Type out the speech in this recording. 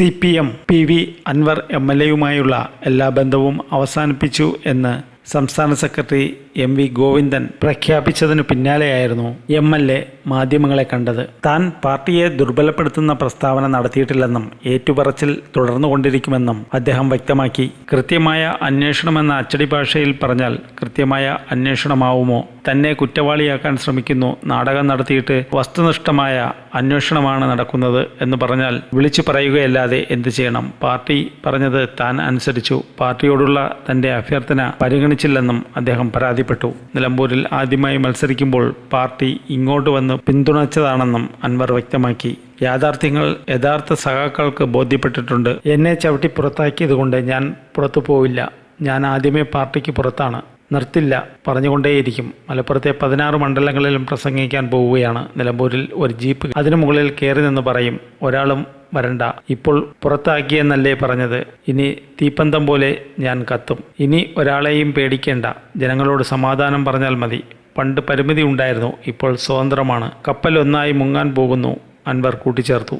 C P M P V Anvar M L എയുമായുള്ള എല്ലാ ബന്ധവും അവസാനിപ്പിച്ചു എന്ന് സംസ്ഥാന സെക്രട്ടറി എം വി ഗോവിന്ദൻ പ്രഖ്യാപിച്ചതിനു പിന്നാലെയായിരുന്നു എം എൽ എ മാധ്യമങ്ങളെ കണ്ടത്. താൻ പാർട്ടിയെ ദുർബലപ്പെടുത്തുന്ന പ്രസ്താവന നടത്തിയിട്ടില്ലെന്നും ഏറ്റുപറച്ചിൽ തുടർന്നുകൊണ്ടിരിക്കുമെന്നും അദ്ദേഹം വ്യക്തമാക്കി. കൃത്യമായ അന്വേഷണമെന്ന അച്ചടി ഭാഷയിൽ പറഞ്ഞാൽ കൃത്യമായ അന്വേഷണമാവുമോ? തന്നെ കുറ്റവാളിയാക്കാൻ ശ്രമിക്കുന്നു. നാടകം നടത്തിയിട്ട് വസ്തുനിഷ്ഠമായ അന്വേഷണമാണ് നടക്കുന്നത് എന്ന് പറഞ്ഞാൽ വിളിച്ചു പറയുകയല്ലാതെ എന്ത് ചെയ്യണം? പാർട്ടി പറഞ്ഞത് താൻ അനുസരിച്ചു. പാർട്ടിയോടുള്ള തന്റെ അഭ്യർത്ഥന പരിഗണിച്ചില്ലെന്നും അദ്ദേഹം പരാതിപ്പെട്ടു. നിലമ്പൂരിൽ ആദ്യമായി മത്സരിക്കുമ്പോൾ പാർട്ടി ഇങ്ങോട്ട് വന്ന് പിന്തുണച്ചതാണെന്നും അൻവർ വ്യക്തമാക്കി. യാഥാർത്ഥ്യങ്ങൾ യഥാർത്ഥ സഹാക്കൾക്ക് ബോധ്യപ്പെട്ടിട്ടുണ്ട്. എന്നെ ചവിട്ടി പുറത്താക്കിയതുകൊണ്ട് ഞാൻ പുറത്തു പോവില്ല. ഞാൻ ആദ്യമേ പാർട്ടിക്ക് പുറത്താണ്. നിർത്തില്ല. പറഞ്ഞുകൊണ്ടേയിരിക്കും. മലപ്പുറത്തെ പതിനാറ് മണ്ഡലങ്ങളിലും പ്രസംഗിക്കാൻ പോവുകയാണ് നിലമ്പൂരിൽ ഒരു ജീപ്പ്. അതിനു മുകളിൽ കയറി നിന്ന് പറയും ഒരാളും വരണ്ട. ഇപ്പോൾ പുറത്താക്കിയെന്നല്ലേ പറഞ്ഞത്. ഇനി തീപ്പന്തം പോലെ ഞാൻ കത്തും. ഇനി ഒരാളെയും പേടിക്കേണ്ട. ജനങ്ങളോട് സമാധാനം പറഞ്ഞാൽ മതി. പണ്ട് പരിമിതി ഉണ്ടായിരുന്നു. ഇപ്പോൾ സ്വതന്ത്രമാണ്. കപ്പൽ ഒന്നായി മുങ്ങാൻ പോകുന്നു. അൻവർ കൂട്ടിച്ചേർത്തു.